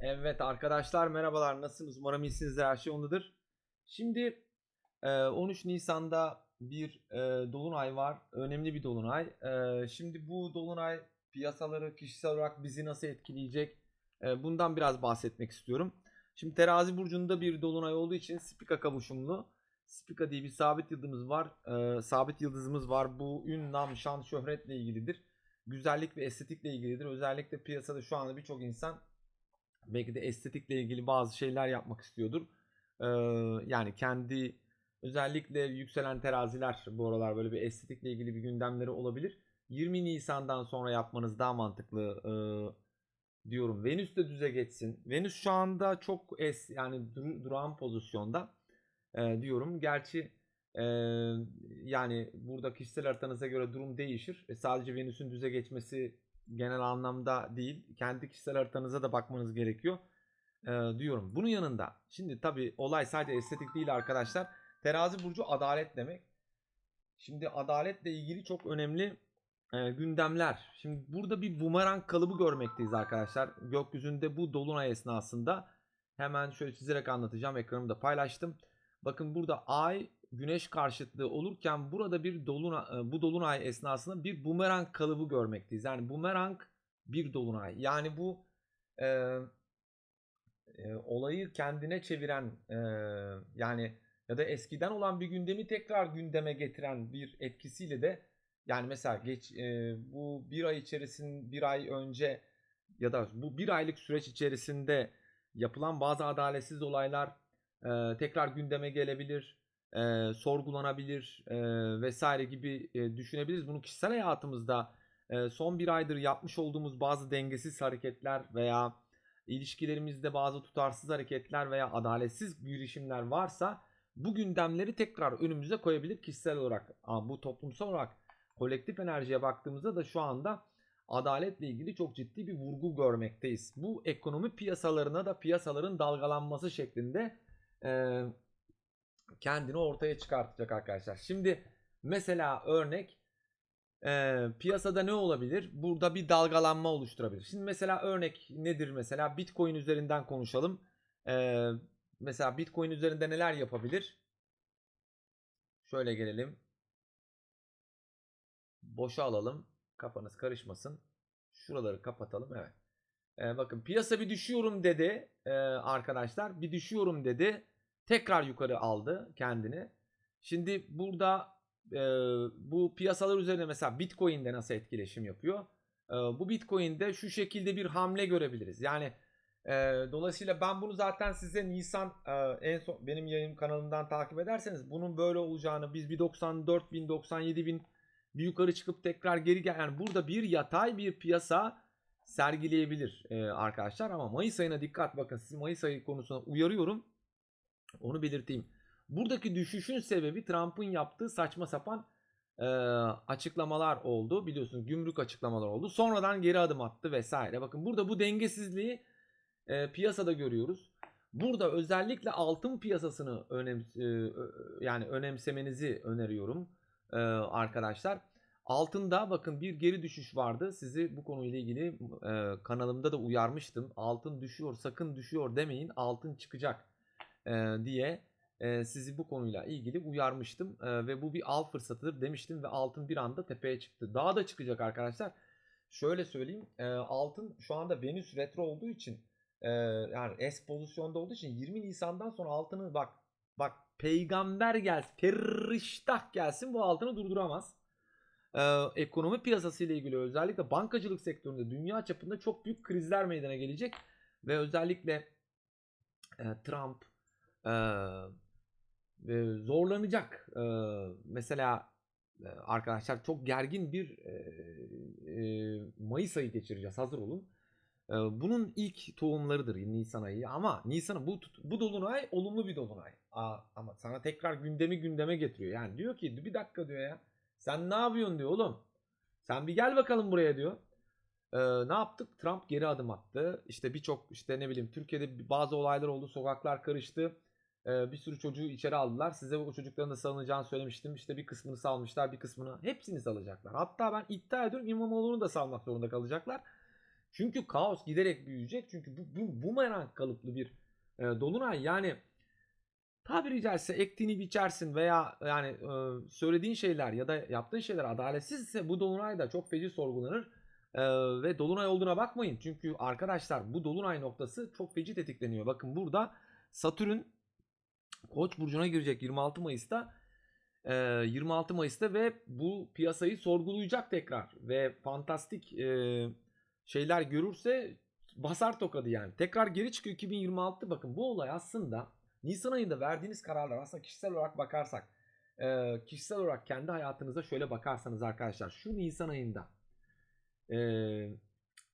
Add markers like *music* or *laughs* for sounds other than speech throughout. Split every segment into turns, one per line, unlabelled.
Evet arkadaşlar merhabalar nasılsınız? Umarım iyisinizdir her şey yolundadır. Şimdi e, 13 Nisan'da bir e, dolunay var. Önemli bir dolunay. E, Şimdi bu dolunay piyasaları kişisel olarak bizi nasıl etkileyecek? E, Bundan biraz bahsetmek istiyorum. Şimdi terazi burcunda bir dolunay olduğu için Spika kavuşumlu. Spika diye bir sabit yıldızımız var. E, Sabit yıldızımız var. Bu ün, nam, şan, şöhretle ilgilidir. Güzellik ve estetikle ilgilidir. Özellikle piyasada şu anda birçok insan belki de estetikle ilgili bazı şeyler yapmak istiyordur. Ee, yani kendi özellikle yükselen teraziler bu aralar böyle bir estetikle ilgili bir gündemleri olabilir. 20 Nisan'dan sonra yapmanız daha mantıklı ee, diyorum. Venüs de düze geçsin. Venüs şu anda çok es yani dur- durağan pozisyonda ee, diyorum. Gerçi ee, yani burada kişisel haritanıza göre durum değişir. E, sadece Venüs'ün düze geçmesi genel anlamda değil. Kendi kişisel haritanıza da bakmanız gerekiyor. Ee, diyorum. Bunun yanında şimdi tabii olay sadece estetik değil arkadaşlar. Terazi burcu adalet demek. Şimdi adaletle ilgili çok önemli e, gündemler. Şimdi burada bir bumerang kalıbı görmekteyiz arkadaşlar. Gökyüzünde bu dolunay esnasında hemen şöyle çizerek anlatacağım. Ekranımda paylaştım. Bakın burada ay güneş karşıtlığı olurken burada bir dolunay, bu dolunay esnasında bir bumerang kalıbı görmekteyiz. Yani bumerang bir dolunay. Yani bu e, e, olayı kendine çeviren e, yani ya da eskiden olan bir gündemi tekrar gündeme getiren bir etkisiyle de yani mesela geç e, bu bir ay içerisinde bir ay önce ya da bu bir aylık süreç içerisinde yapılan bazı adaletsiz olaylar e, tekrar gündeme gelebilir, e, sorgulanabilir e, vesaire gibi e, düşünebiliriz. Bunu kişisel hayatımızda e, son bir aydır yapmış olduğumuz bazı dengesiz hareketler veya ilişkilerimizde bazı tutarsız hareketler veya adaletsiz girişimler varsa bu gündemleri tekrar önümüze koyabilir kişisel olarak. Ama bu toplumsal olarak kolektif enerjiye baktığımızda da şu anda adaletle ilgili çok ciddi bir vurgu görmekteyiz. Bu ekonomi piyasalarına da piyasaların dalgalanması şeklinde e, kendini ortaya çıkartacak arkadaşlar. Şimdi mesela örnek e, piyasada ne olabilir? Burada bir dalgalanma oluşturabilir. Şimdi mesela örnek nedir mesela? Bitcoin üzerinden konuşalım. E, mesela Bitcoin üzerinde neler yapabilir? Şöyle gelelim. Boşa alalım. Kafanız karışmasın. Şuraları kapatalım. Evet. E, bakın piyasa bir düşüyorum dedi e, arkadaşlar. Bir düşüyorum dedi. Tekrar yukarı aldı kendini. Şimdi burada e, bu piyasalar üzerine mesela Bitcoin'de nasıl etkileşim yapıyor? E, bu Bitcoin'de şu şekilde bir hamle görebiliriz. Yani e, dolayısıyla ben bunu zaten size Nisan e, en son benim yayın kanalımdan takip ederseniz bunun böyle olacağını biz bir 94 bin 97 bin bir yukarı çıkıp tekrar geri gel yani burada bir yatay bir piyasa sergileyebilir e, arkadaşlar ama Mayıs ayına dikkat bakın sizi Mayıs ayı konusuna uyarıyorum. Onu belirteyim. Buradaki düşüşün sebebi Trump'ın yaptığı saçma sapan e, açıklamalar oldu. Biliyorsunuz gümrük açıklamalar oldu. Sonradan geri adım attı vesaire. Bakın burada bu dengesizliği e, piyasada görüyoruz. Burada özellikle altın piyasasını önem, e, yani önemsemenizi öneriyorum e, arkadaşlar. Altında bakın bir geri düşüş vardı. Sizi bu konuyla ilgili e, kanalımda da uyarmıştım. Altın düşüyor sakın düşüyor demeyin altın çıkacak diye e, sizi bu konuyla ilgili uyarmıştım. E, ve bu bir al fırsatıdır demiştim ve altın bir anda tepeye çıktı. Daha da çıkacak arkadaşlar. Şöyle söyleyeyim e, altın şu anda Venüs retro olduğu için e, yani S pozisyonda olduğu için 20 Nisan'dan sonra altını bak bak peygamber gelsin periştah gelsin bu altını durduramaz. Ekonomi piyasası ile ilgili özellikle bankacılık sektöründe dünya çapında çok büyük krizler meydana gelecek ve özellikle e, Trump e, zorlanacak. E, mesela e, arkadaşlar çok gergin bir e, e, Mayıs ayı geçireceğiz. Hazır olun. E, bunun ilk tohumlarıdır Nisan ayı ama Nisan bu bu dolunay olumlu bir dolunay. Aa, ama sana tekrar gündemi gündeme getiriyor. Yani diyor ki bir dakika diyor ya. Sen ne yapıyorsun diyor oğlum. Sen bir gel bakalım buraya diyor. Ee, ne yaptık? Trump geri adım attı. İşte birçok işte ne bileyim Türkiye'de bazı olaylar oldu. Sokaklar karıştı. Bir sürü çocuğu içeri aldılar. Size o çocukların da salınacağını söylemiştim. İşte bir kısmını salmışlar bir kısmını. Hepsini salacaklar. Hatta ben iddia ediyorum İmamoğlu'nu da salmak zorunda kalacaklar. Çünkü kaos giderek büyüyecek. Çünkü bu, bu bumerang kalıplı bir e, dolunay. Yani tabiri caizse ektiğini biçersin veya yani e, söylediğin şeyler ya da yaptığın şeyler adaletsizse bu dolunay da çok feci sorgulanır. E, ve dolunay olduğuna bakmayın. Çünkü arkadaşlar bu dolunay noktası çok feci tetikleniyor. Bakın burada Satürn Koç burcuna girecek 26 Mayıs'ta. E, 26 Mayıs'ta ve bu piyasayı sorgulayacak tekrar ve fantastik e, şeyler görürse basar tokadı yani. Tekrar geri çıkıyor 2026 bakın bu olay aslında Nisan ayında verdiğiniz kararlar aslında kişisel olarak bakarsak e, kişisel olarak kendi hayatınıza şöyle bakarsanız arkadaşlar şu Nisan ayında e,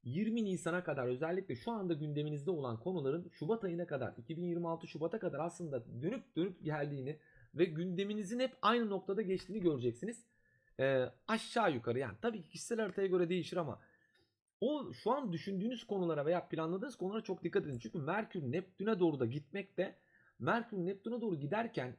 20 Nisan'a kadar özellikle şu anda gündeminizde olan konuların Şubat ayına kadar 2026 Şubat'a kadar aslında dönüp dönüp geldiğini ve gündeminizin hep aynı noktada geçtiğini göreceksiniz. E, aşağı yukarı yani tabii ki kişisel haritaya göre değişir ama o şu an düşündüğünüz konulara veya planladığınız konulara çok dikkat edin. Çünkü Merkür Neptün'e doğru da gitmekte Merkür Neptün'e doğru giderken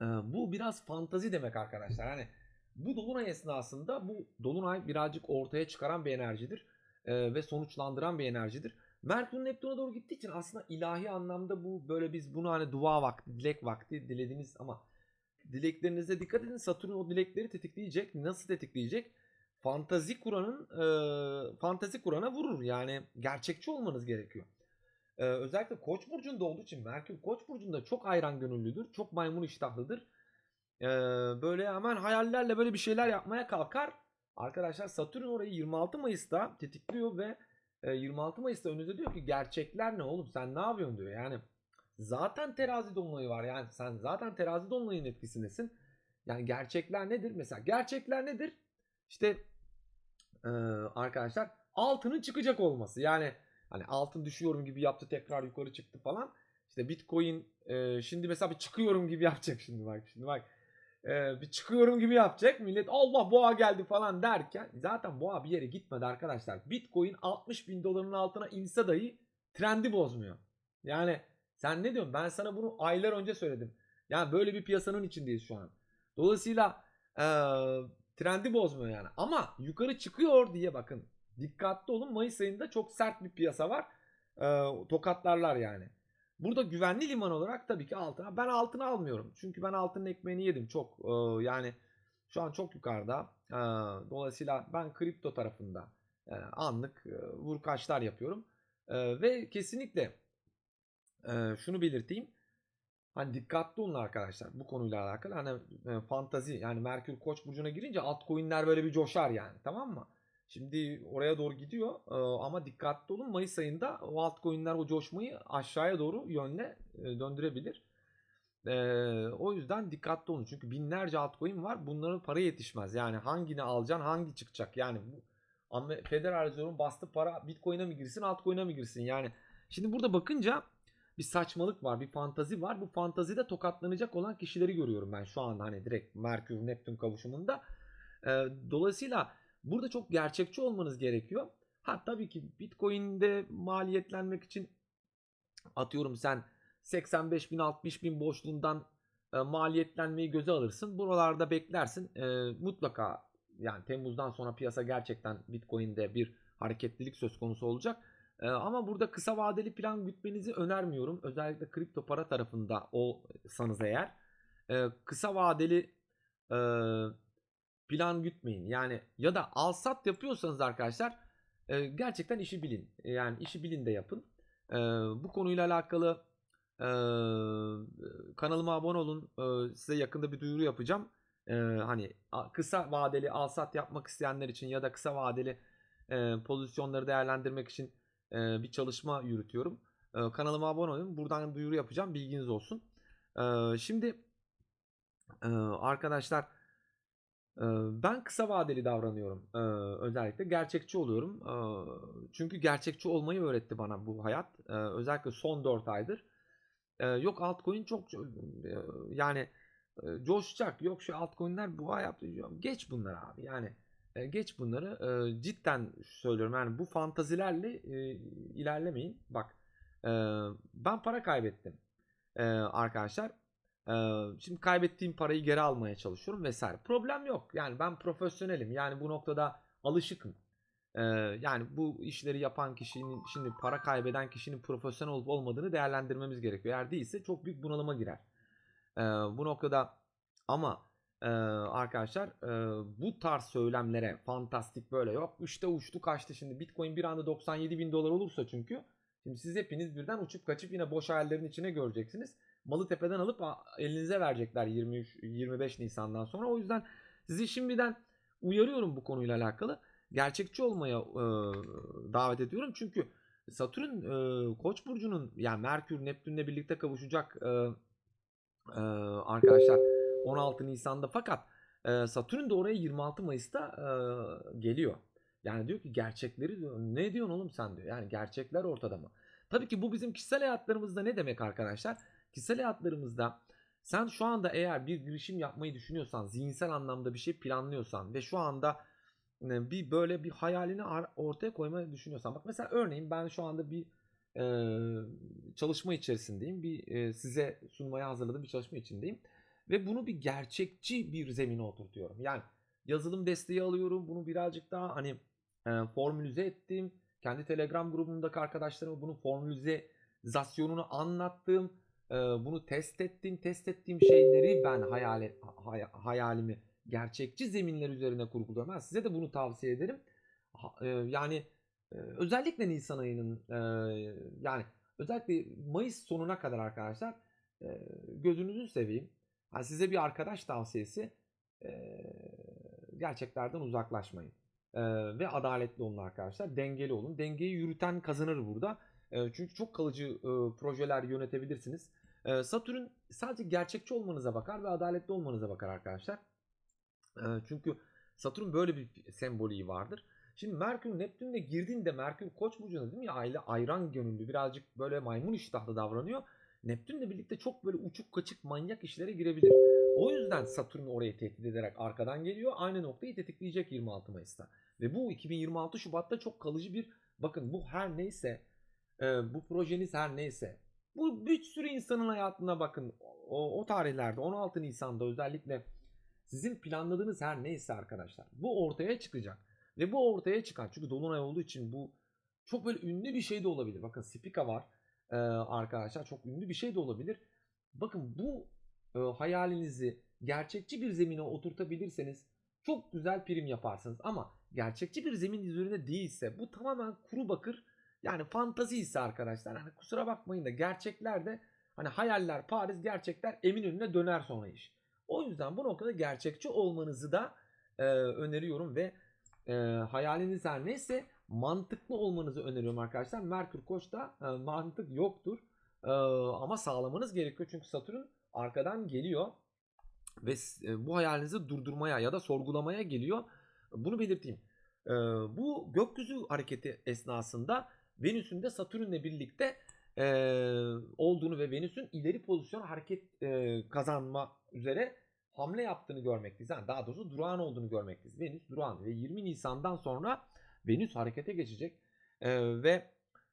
e, bu biraz fantazi demek arkadaşlar. Hani bu dolunay esnasında bu dolunay birazcık ortaya çıkaran bir enerjidir e, ve sonuçlandıran bir enerjidir. Merkür Neptün'e doğru gittiği için aslında ilahi anlamda bu böyle biz bunu hani dua vakti, dilek vakti dilediğiniz ama dileklerinize dikkat edin. Satürn o dilekleri tetikleyecek. Nasıl tetikleyecek? Fantazi kuranın e, fantazi kurana vurur. Yani gerçekçi olmanız gerekiyor. Ee, özellikle Koç burcunda olduğu için Merkür Koç burcunda çok ayran gönüllüdür. Çok maymun iştahlıdır. Ee, böyle hemen hayallerle böyle bir şeyler yapmaya kalkar. Arkadaşlar Satürn orayı 26 Mayıs'ta tetikliyor ve e, 26 Mayıs'ta önünüze diyor ki gerçekler ne oğlum sen ne yapıyorsun diyor. Yani zaten terazi dolunayı var. Yani sen zaten terazi dolunayının etkisindesin. Yani gerçekler nedir? Mesela gerçekler nedir? İşte e, arkadaşlar altının çıkacak olması. Yani Hani altın düşüyorum gibi yaptı tekrar yukarı çıktı falan. İşte Bitcoin e, şimdi mesela bir çıkıyorum gibi yapacak *laughs* şimdi bak şimdi bak. E, bir çıkıyorum gibi yapacak. Millet Allah boğa geldi falan derken zaten boğa bir yere gitmedi arkadaşlar. Bitcoin 60 bin doların altına inse dahi trendi bozmuyor. Yani sen ne diyorsun? Ben sana bunu aylar önce söyledim. Yani böyle bir piyasanın içindeyiz şu an. Dolayısıyla e, trendi bozmuyor yani. Ama yukarı çıkıyor diye bakın Dikkatli olun Mayıs ayında çok sert bir piyasa var. E, tokatlarlar yani. Burada güvenli liman olarak tabii ki altına. Ben altını almıyorum. Çünkü ben altının ekmeğini yedim çok. E, yani şu an çok yukarıda. E, dolayısıyla ben kripto tarafında e, anlık e, vurkaçlar yapıyorum. Ve kesinlikle şunu belirteyim. Hani dikkatli olun arkadaşlar bu konuyla alakalı. Hani fantazi yani Merkür Koç burcuna girince altcoin'ler böyle bir coşar yani tamam mı? Şimdi oraya doğru gidiyor ama dikkatli olun Mayıs ayında o altcoin'ler o coşmayı aşağıya doğru yönle döndürebilir. O yüzden dikkatli olun çünkü binlerce altcoin var bunların para yetişmez. Yani hangini alacaksın hangi çıkacak yani bu Federal Reserve'un bastı para Bitcoin'e mi girsin altcoin'e mi girsin yani. Şimdi burada bakınca bir saçmalık var bir fantazi var bu fantazide tokatlanacak olan kişileri görüyorum ben şu anda hani direkt Merkür Neptün kavuşumunda. Dolayısıyla Burada çok gerçekçi olmanız gerekiyor. Ha tabii ki Bitcoin'de maliyetlenmek için atıyorum sen 85 bin 60 bin boşluğundan e, maliyetlenmeyi göze alırsın. Buralarda beklersin. E, mutlaka yani Temmuz'dan sonra piyasa gerçekten Bitcoin'de bir hareketlilik söz konusu olacak. E, ama burada kısa vadeli plan gütmenizi önermiyorum. Özellikle kripto para tarafında olsanız eğer. E, kısa vadeli e, plan gütmeyin. Yani ya da al sat yapıyorsanız arkadaşlar e, gerçekten işi bilin. Yani işi bilin de yapın. E, bu konuyla alakalı e, kanalıma abone olun. E, size yakında bir duyuru yapacağım. E, hani kısa vadeli al sat yapmak isteyenler için ya da kısa vadeli e, pozisyonları değerlendirmek için e, bir çalışma yürütüyorum. E, kanalıma abone olun. Buradan duyuru yapacağım. Bilginiz olsun. E, şimdi e, arkadaşlar ben kısa vadeli davranıyorum, özellikle. Gerçekçi oluyorum. çünkü gerçekçi olmayı öğretti bana bu hayat. özellikle son 4 aydır. yok altcoin çok yani coşacak. Yok şu altcoin'ler bu hayat geç bunları abi. Yani geç bunları. cidden söylüyorum yani bu fantazilerle ilerlemeyin. Bak ben para kaybettim arkadaşlar şimdi kaybettiğim parayı geri almaya çalışıyorum vesaire. Problem yok. Yani ben profesyonelim. Yani bu noktada alışıkım. Yani bu işleri yapan kişinin şimdi para kaybeden kişinin profesyonel olup olmadığını değerlendirmemiz gerekiyor. Eğer değilse çok büyük bunalıma girer. Bu noktada ama arkadaşlar bu tarz söylemlere fantastik böyle yok işte uçtu kaçtı şimdi bitcoin bir anda 97 bin dolar olursa çünkü şimdi siz hepiniz birden uçup kaçıp yine boş hayallerin içine göreceksiniz. Malı tepeden alıp elinize verecekler 23 25 Nisan'dan sonra. O yüzden sizi şimdiden uyarıyorum bu konuyla alakalı. Gerçekçi olmaya e, davet ediyorum. Çünkü Satürn e, Koç burcunun yani Merkür Neptün'le birlikte kavuşacak e, e, arkadaşlar 16 Nisan'da fakat e, Satürn de oraya 26 Mayıs'ta e, geliyor. Yani diyor ki gerçekleri diyor. Ne diyorsun oğlum sen diyor. Yani gerçekler ortada mı? Tabii ki bu bizim kişisel hayatlarımızda ne demek arkadaşlar? Kişisel hayatlarımızda sen şu anda eğer bir girişim yapmayı düşünüyorsan, zihinsel anlamda bir şey planlıyorsan ve şu anda bir böyle bir hayalini ortaya koymayı düşünüyorsan. Bak mesela örneğin ben şu anda bir e, çalışma içerisindeyim. Bir e, size sunmaya hazırladığım bir çalışma içindeyim. Ve bunu bir gerçekçi bir zemine oturtuyorum. Yani yazılım desteği alıyorum. Bunu birazcık daha hani e, formülize ettim. Kendi Telegram grubumdaki arkadaşlarıma bunun formülizasyonunu anlattım. E, bunu test ettim. Test ettiğim şeyleri ben hayal hay- hayalimi gerçekçi zeminler üzerine kurguluyorum. Ben size de bunu tavsiye ederim. E, yani e, özellikle Nisan ayının e, yani özellikle Mayıs sonuna kadar arkadaşlar e, gözünüzü seveyim. Yani size bir arkadaş tavsiyesi e, gerçeklerden uzaklaşmayın. E, ve adaletli olun arkadaşlar. Dengeli olun. Dengeyi yürüten kazanır burada. E, çünkü çok kalıcı e, projeler yönetebilirsiniz. E, Satürn sadece gerçekçi olmanıza bakar ve adaletli olmanıza bakar arkadaşlar. E, çünkü Satürn böyle bir sembolü vardır. Şimdi Merkür Neptün'le girdiğinde Merkür Koç burcuna değil mi? Aile ayran gönüllü birazcık böyle maymun iştahlı davranıyor. Neptün'le birlikte çok böyle uçuk kaçık manyak işlere girebilir. O yüzden Satürn orayı tehdit ederek arkadan geliyor. Aynı noktayı tetikleyecek 26 Mayıs'ta. Ve bu 2026 Şubat'ta çok kalıcı bir bakın bu her neyse e, bu projeniz her neyse bu bir sürü insanın hayatına bakın o, o tarihlerde 16 Nisan'da özellikle sizin planladığınız her neyse arkadaşlar bu ortaya çıkacak. Ve bu ortaya çıkan çünkü Dolunay olduğu için bu çok böyle ünlü bir şey de olabilir. Bakın Spica var e, arkadaşlar çok ünlü bir şey de olabilir. Bakın bu e, hayalinizi gerçekçi bir zemine oturtabilirseniz çok güzel prim yaparsınız. Ama gerçekçi bir zemin üzerinde değilse bu tamamen kuru bakır yani fantazi ise arkadaşlar hani kusura bakmayın da gerçeklerde hani hayaller Paris gerçekler Eminönü'ne döner sonra iş. O yüzden bu noktada gerçekçi olmanızı da e, öneriyorum ve e, hayaliniz her neyse mantıklı olmanızı öneriyorum arkadaşlar. Merkür Koç'ta e, mantık yoktur. E, ama sağlamanız gerekiyor çünkü Satürn arkadan geliyor ve e, bu hayalinizi durdurmaya ya da sorgulamaya geliyor. Bunu belirteyim. E, bu gökyüzü hareketi esnasında Venüs'ün de Satürn'le birlikte e, olduğunu ve Venüs'ün ileri pozisyon hareket e, kazanma üzere hamle yaptığını görmekteyiz. Yani daha doğrusu durağan olduğunu görmekteyiz. Venüs durağan ve 20 Nisan'dan sonra Venüs harekete geçecek E, ve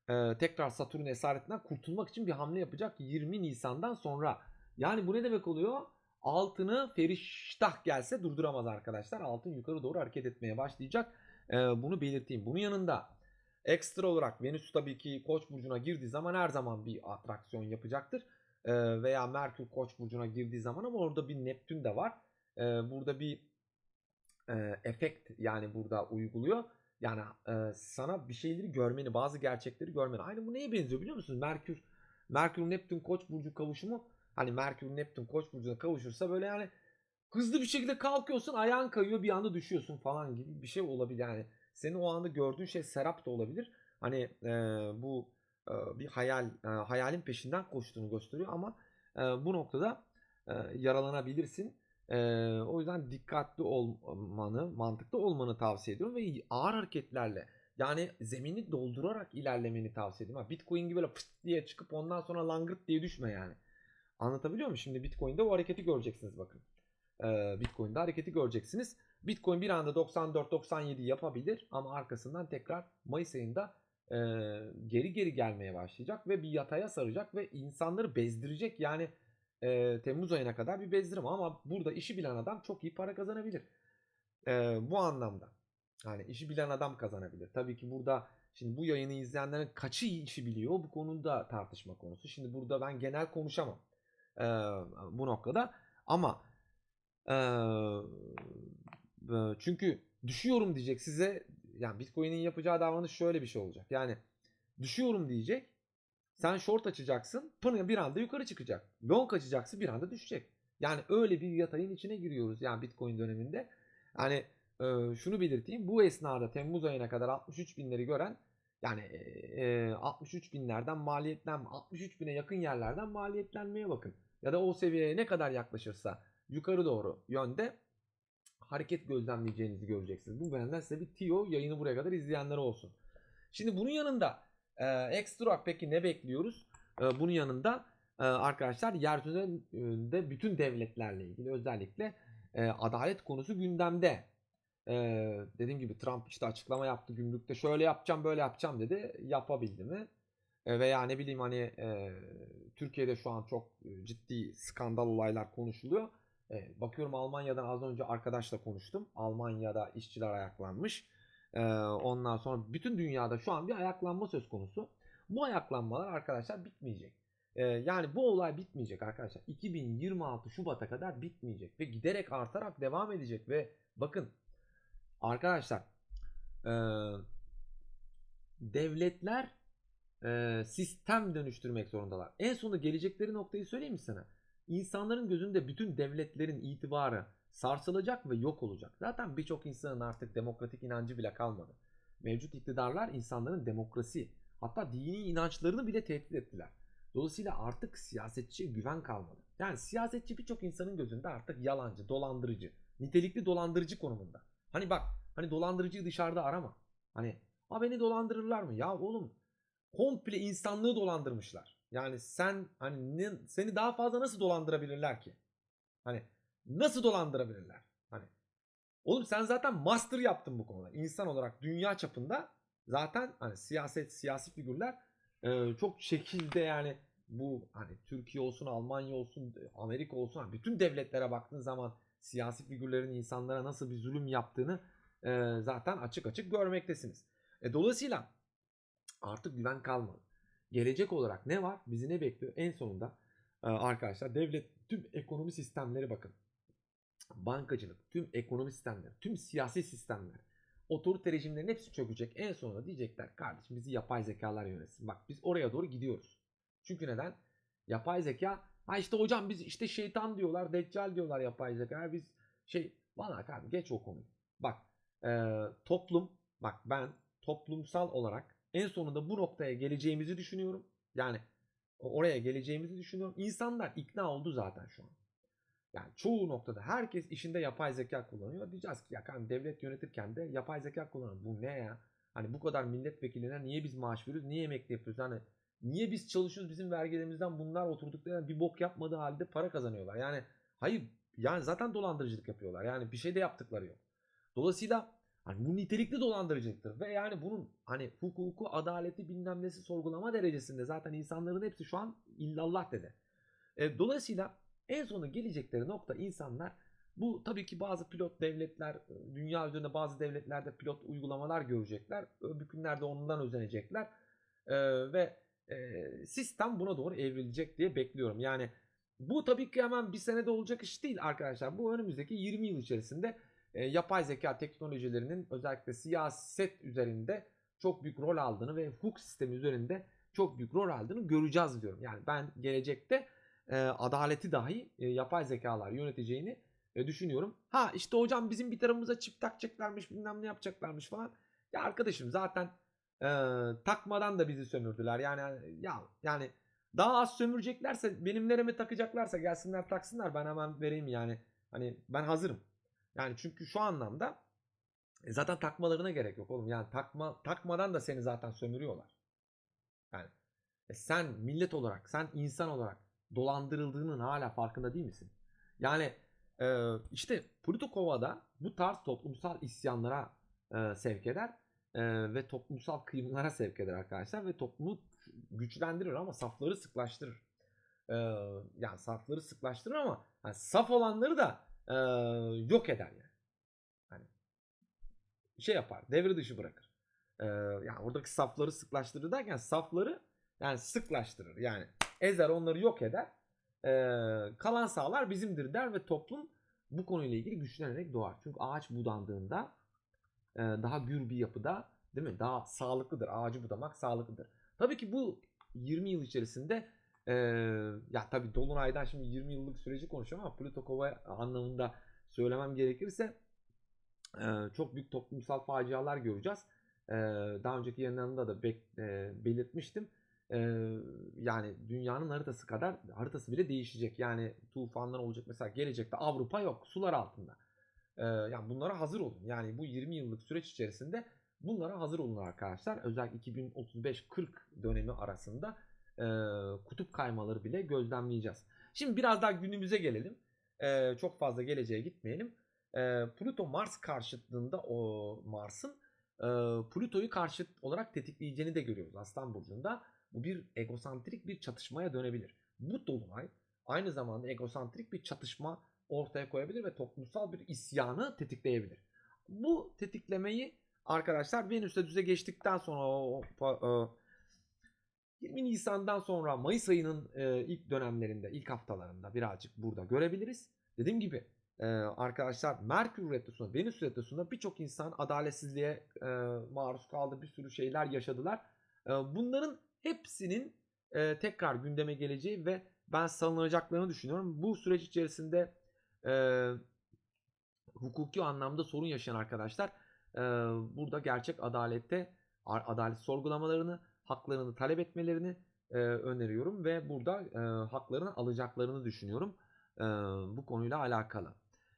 e, tekrar Satürn esaretinden kurtulmak için bir hamle yapacak 20 Nisan'dan sonra. Yani bu ne demek oluyor? Altını feriştah gelse durduramaz arkadaşlar. Altın yukarı doğru hareket etmeye başlayacak. E, bunu belirteyim. Bunun yanında ekstra olarak Venüs tabii ki Koç burcuna girdiği zaman her zaman bir atraksiyon yapacaktır. E, veya Merkür Koç burcuna girdiği zaman ama orada bir Neptün de var. E, burada bir e, efekt yani burada uyguluyor. Yani e, sana bir şeyleri görmeni, bazı gerçekleri görmeni. Aynı bu neye benziyor biliyor musunuz? Merkür, Merkür Neptün Koç burcu kavuşumu. Hani Merkür Neptün Koç burcuna kavuşursa böyle yani hızlı bir şekilde kalkıyorsun, ayağın kayıyor, bir anda düşüyorsun falan gibi bir şey olabilir. Yani senin o anda gördüğün şey serap da olabilir. Hani e, bu e, bir hayal, e, hayalin peşinden koştuğunu gösteriyor ama e, bu noktada e, yaralanabilirsin. E, o yüzden dikkatli olmanı, mantıklı olmanı tavsiye ediyorum ve ağır hareketlerle yani zemini doldurarak ilerlemeni tavsiye ediyorum. Bitcoin gibi böyle fıst diye çıkıp ondan sonra langırt diye düşme yani. Anlatabiliyor muyum? Şimdi Bitcoin'de o hareketi göreceksiniz bakın. Ee, Bitcoin'de hareketi göreceksiniz. Bitcoin bir anda 94-97 yapabilir ama arkasından tekrar Mayıs ayında e, geri geri gelmeye başlayacak ve bir yataya saracak ve insanları bezdirecek. Yani e, Temmuz ayına kadar bir bezdirim ama burada işi bilen adam çok iyi para kazanabilir. E, bu anlamda. Yani işi bilen adam kazanabilir. Tabii ki burada şimdi bu yayını izleyenlerin kaçı işi biliyor bu konuda tartışma konusu. Şimdi burada ben genel konuşamam ee, bu noktada ama e, çünkü düşüyorum diyecek size yani Bitcoin'in yapacağı davranış şöyle bir şey olacak. Yani düşüyorum diyecek. Sen short açacaksın. Pırı bir anda yukarı çıkacak. Long açacaksın bir anda düşecek. Yani öyle bir yatayın içine giriyoruz yani Bitcoin döneminde. Yani şunu belirteyim. Bu esnada Temmuz ayına kadar 63 binleri gören yani e, 63 binlerden maliyetlen 63 bine yakın yerlerden maliyetlenmeye bakın. Ya da o seviyeye ne kadar yaklaşırsa yukarı doğru yönde hareket gözlemleyeceğinizi göreceksiniz. Bu benden size bir TIO yayını buraya kadar izleyenler olsun. Şimdi bunun yanında e, ekstra peki ne bekliyoruz? E, bunun yanında e, arkadaşlar yeryüzünde bütün devletlerle ilgili özellikle e, adalet konusu gündemde. E, dediğim gibi Trump işte açıklama yaptı gümrükte şöyle yapacağım böyle yapacağım dedi. Yapabildi mi? E, veya ne bileyim hani e, Türkiye'de şu an çok ciddi skandal olaylar konuşuluyor. E, bakıyorum Almanya'dan az önce arkadaşla konuştum. Almanya'da işçiler ayaklanmış. E, ondan sonra bütün dünyada şu an bir ayaklanma söz konusu. Bu ayaklanmalar arkadaşlar bitmeyecek. E, yani bu olay bitmeyecek arkadaşlar. 2026 Şubat'a kadar bitmeyecek ve giderek artarak devam edecek ve bakın arkadaşlar e, devletler e, sistem dönüştürmek zorundalar. En sonunda gelecekleri noktayı söyleyeyim mi sana? İnsanların gözünde bütün devletlerin itibarı sarsılacak ve yok olacak. Zaten birçok insanın artık demokratik inancı bile kalmadı. Mevcut iktidarlar insanların demokrasi hatta dini inançlarını bile tehdit ettiler. Dolayısıyla artık siyasetçiye güven kalmadı. Yani siyasetçi birçok insanın gözünde artık yalancı, dolandırıcı, nitelikli dolandırıcı konumunda. Hani bak, hani dolandırıcıyı dışarıda arama. Hani, ha beni dolandırırlar mı? Ya oğlum, komple insanlığı dolandırmışlar. Yani sen hani seni daha fazla nasıl dolandırabilirler ki? Hani nasıl dolandırabilirler? Hani oğlum sen zaten master yaptın bu konuda. İnsan olarak dünya çapında zaten hani siyaset siyasi figürler e, çok şekilde yani bu hani Türkiye olsun, Almanya olsun, Amerika olsun hani bütün devletlere baktığın zaman siyasi figürlerin insanlara nasıl bir zulüm yaptığını e, zaten açık açık görmektesiniz. E, dolayısıyla artık güven kalmadı. Gelecek olarak ne var? Bizi ne bekliyor? En sonunda e, arkadaşlar devlet tüm ekonomi sistemleri bakın. Bankacılık, tüm ekonomi sistemleri, tüm siyasi sistemler, otorite rejimlerin hepsi çökecek. En sonunda diyecekler kardeşim bizi yapay zekalar yönetsin. Bak biz oraya doğru gidiyoruz. Çünkü neden? Yapay zeka ha işte hocam biz işte şeytan diyorlar, deccal diyorlar yapay zeka. Biz şey bana abi geç o konuyu. Bak e, toplum bak ben toplumsal olarak en sonunda bu noktaya geleceğimizi düşünüyorum. Yani oraya geleceğimizi düşünüyorum. İnsanlar ikna oldu zaten şu an. Yani çoğu noktada herkes işinde yapay zeka kullanıyor. Diyeceğiz ki ya kan devlet yönetirken de yapay zeka kullanın. Bu ne ya? Hani bu kadar milletvekiline niye biz maaş veriyoruz? Niye emekli yapıyoruz? Hani niye biz çalışıyoruz? Bizim vergilerimizden bunlar oturduklarında bir bok yapmadığı halde para kazanıyorlar. Yani hayır yani zaten dolandırıcılık yapıyorlar. Yani bir şey de yaptıkları yok. Dolayısıyla hani bu nitelikli dolandırıcılıktır ve yani bunun hani hukuku, adaleti bilmem nesi sorgulama derecesinde zaten insanların hepsi şu an illallah dedi. E, dolayısıyla en sonunda gelecekleri nokta insanlar bu tabii ki bazı pilot devletler dünya üzerinde bazı devletlerde pilot uygulamalar görecekler. Öbürkünler de ondan özenecekler. E, ve e, sistem buna doğru evrilecek diye bekliyorum. Yani bu tabii ki hemen bir senede olacak iş değil arkadaşlar. Bu önümüzdeki 20 yıl içerisinde e, yapay zeka teknolojilerinin özellikle siyaset üzerinde çok büyük rol aldığını ve hukuk sistemi üzerinde çok büyük rol aldığını göreceğiz diyorum. Yani ben gelecekte e, adaleti dahi e, yapay zekalar yöneteceğini e, düşünüyorum. Ha işte hocam bizim bir tarafımıza çip takacaklarmış bilmem ne yapacaklarmış falan. Ya arkadaşım zaten e, takmadan da bizi sömürdüler. Yani ya yani daha az sömüreceklerse benim nereme takacaklarsa gelsinler taksınlar ben hemen vereyim yani. Hani ben hazırım. Yani çünkü şu anlamda e, zaten takmalarına gerek yok oğlum. Yani takma takmadan da seni zaten sömürüyorlar. Yani e sen millet olarak, sen insan olarak dolandırıldığının hala farkında değil misin? Yani e, işte Plutkova'da bu tarz toplumsal isyanlara e, sevk eder ve toplumsal kıyımlara sevk eder arkadaşlar ve toplumu güçlendirir ama safları sıklaştırır. Yani safları sıklaştırır ama yani saf olanları da e, yok eder yani. Hani şey yapar. Devre dışı bırakır. Ee, yani oradaki safları sıklaştırır derken safları yani sıklaştırır. Yani ezer onları yok eder. Ee, kalan sahalar bizimdir der ve toplum bu konuyla ilgili güçlenerek doğar. Çünkü ağaç budandığında e, daha gür bir yapıda değil mi? Daha sağlıklıdır. Ağacı budamak sağlıklıdır. Tabii ki bu 20 yıl içerisinde e, ya tabii Dolunay'dan şimdi 20 yıllık süreci konuşuyorum ama Plüto Kova anlamında söylemem gerekirse e, çok büyük toplumsal facialar göreceğiz. E, daha önceki yayınlarımda da bek, e, belirtmiştim. E, yani dünyanın haritası kadar haritası bile değişecek. Yani tufanlar olacak mesela gelecekte Avrupa yok sular altında. E, yani bunlara hazır olun. Yani bu 20 yıllık süreç içerisinde bunlara hazır olun arkadaşlar. Özellikle 2035-40 dönemi arasında e, kutup kaymaları bile gözlemleyeceğiz. Şimdi biraz daha günümüze gelelim. E, çok fazla geleceğe gitmeyelim. E, Plüto Mars karşıtlığında o Mars'ın e, Plüto'yu karşıt olarak tetikleyeceğini de görüyoruz Aslan Burcu'nda. Bu bir egosantrik bir çatışmaya dönebilir. Bu dolunay aynı zamanda egosantrik bir çatışma ortaya koyabilir ve toplumsal bir isyanı tetikleyebilir. Bu tetiklemeyi arkadaşlar Venüs'te düze geçtikten sonra o, o, o 20 Nisan'dan sonra Mayıs ayının e, ilk dönemlerinde, ilk haftalarında birazcık burada görebiliriz. Dediğim gibi e, arkadaşlar Merkür Retrosu'nda, Venüs Retrosu'nda birçok insan adaletsizliğe e, maruz kaldı. Bir sürü şeyler yaşadılar. Bunların hepsinin tekrar gündeme geleceği ve ben salınacaklarını düşünüyorum. Bu süreç içerisinde hukuki anlamda sorun yaşayan arkadaşlar burada gerçek adalette adalet sorgulamalarını, haklarını talep etmelerini e, öneriyorum ve burada e, haklarını alacaklarını düşünüyorum e, bu konuyla alakalı.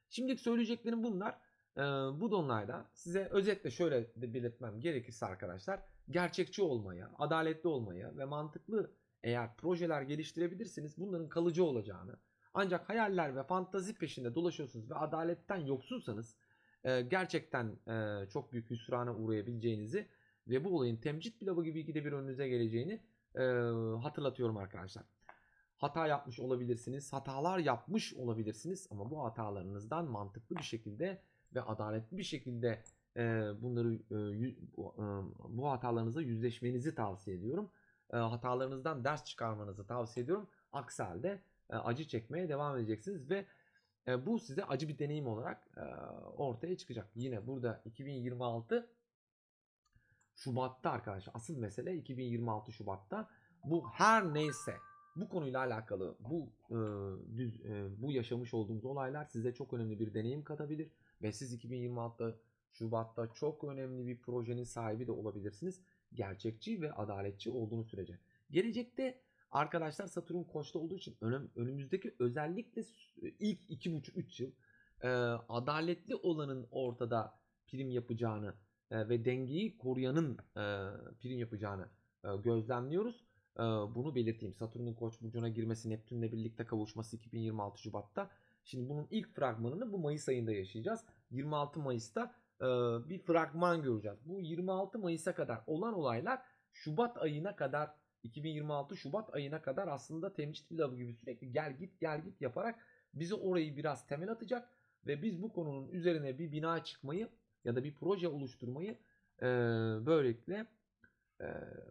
Şimdilik söyleyeceklerim bunlar. E, bu donlarda size özetle şöyle de belirtmem gerekirse arkadaşlar gerçekçi olmaya, adaletli olmaya ve mantıklı eğer projeler geliştirebilirsiniz bunların kalıcı olacağını ancak hayaller ve fantazi peşinde dolaşıyorsunuz ve adaletten yoksunsanız e, gerçekten e, çok büyük hüsrana uğrayabileceğinizi ve bu olayın temcit pilavı gibi ikide bir önünüze geleceğini e, hatırlatıyorum arkadaşlar. Hata yapmış olabilirsiniz, hatalar yapmış olabilirsiniz ama bu hatalarınızdan mantıklı bir şekilde ve adaletli bir şekilde e, bunları e, bu hatalarınızla yüzleşmenizi tavsiye ediyorum. E, hatalarınızdan ders çıkarmanızı tavsiye ediyorum. Aksi halde e, acı çekmeye devam edeceksiniz ve e, bu size acı bir deneyim olarak e, ortaya çıkacak. Yine burada 2026 Şubat'ta arkadaşlar asıl mesele 2026 Şubat'ta bu her neyse bu konuyla alakalı bu e, düz e, bu yaşamış olduğumuz olaylar size çok önemli bir deneyim katabilir ve siz 2026 Şubat'ta çok önemli bir projenin sahibi de olabilirsiniz. Gerçekçi ve adaletçi olduğunu sürece. Gelecekte arkadaşlar Satürn Koç'ta olduğu için önümüzdeki özellikle ilk 2,5-3 yıl e, adaletli olanın ortada prim yapacağını ve dengeyi koruyanın e, prim yapacağını gözlemliyoruz. Bunu belirteyim. Satürn'ün Koç burcuna girmesi, Neptün'le birlikte kavuşması 2026 Şubat'ta. Şimdi bunun ilk fragmanını bu Mayıs ayında yaşayacağız. 26 Mayıs'ta bir fragman göreceğiz. Bu 26 Mayıs'a kadar olan olaylar Şubat ayına kadar 2026 Şubat ayına kadar aslında temcit pilavı gibi sürekli gel git gel git yaparak bizi orayı biraz temel atacak ve biz bu konunun üzerine bir bina çıkmayı ya da bir proje oluşturmayı e, böylelikle e,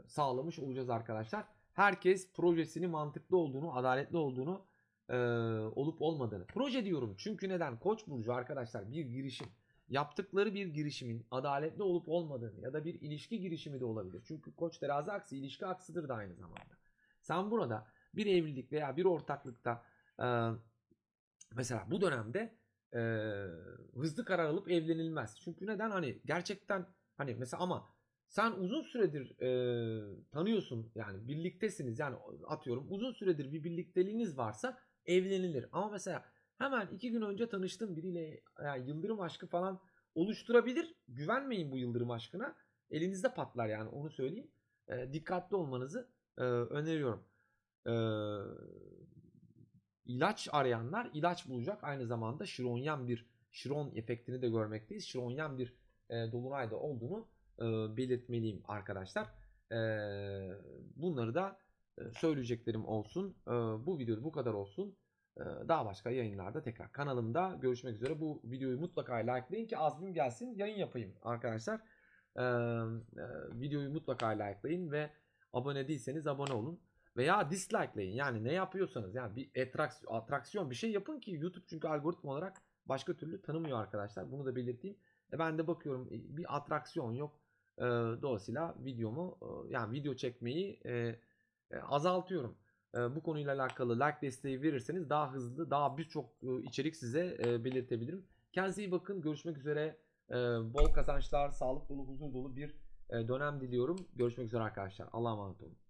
sağlamış olacağız arkadaşlar. Herkes projesini mantıklı olduğunu, adaletli olduğunu e, olup olmadığını. Proje diyorum çünkü neden? Koç burcu arkadaşlar bir girişim. Yaptıkları bir girişimin adaletli olup olmadığını ya da bir ilişki girişimi de olabilir. Çünkü koç terazi aksi ilişki aksıdır da aynı zamanda. Sen burada bir evlilik veya bir ortaklıkta e, mesela bu dönemde e, hızlı karar alıp evlenilmez. Çünkü neden? Hani gerçekten hani mesela ama sen uzun süredir e, tanıyorsun yani birliktesiniz yani atıyorum uzun süredir bir birlikteliğiniz varsa evlenilir. Ama mesela hemen iki gün önce tanıştığım biriyle yani yıldırım aşkı falan oluşturabilir. Güvenmeyin bu yıldırım aşkına. Elinizde patlar yani onu söyleyeyim. E, dikkatli olmanızı e, öneriyorum. E, ilaç arayanlar ilaç bulacak. Aynı zamanda şironyen bir şiron efektini de görmekteyiz. Şironyen bir e, dolunayda olduğunu e, belirtmeliyim arkadaşlar. E, bunları da e, söyleyeceklerim olsun. E, bu videoda bu kadar olsun. Ee, daha başka yayınlarda tekrar kanalımda görüşmek üzere. Bu videoyu mutlaka likelayın ki azmim gelsin yayın yapayım arkadaşlar. Ee, e, videoyu mutlaka likelayın ve abone değilseniz abone olun. Veya dislikelayın yani ne yapıyorsanız yani bir atraksiyon, atraksiyon bir şey yapın ki YouTube çünkü algoritma olarak başka türlü tanımıyor arkadaşlar. Bunu da belirteyim. E ben de bakıyorum e, bir atraksiyon yok. E, dolayısıyla videomu e, yani video çekmeyi e, e, azaltıyorum. E, bu konuyla alakalı like desteği verirseniz daha hızlı daha birçok e, içerik size e, belirtebilirim. Kendinize iyi bakın. Görüşmek üzere. E, bol kazançlar, sağlık dolu, huzur dolu bir e, dönem diliyorum. Görüşmek üzere arkadaşlar. Allah'a emanet olun.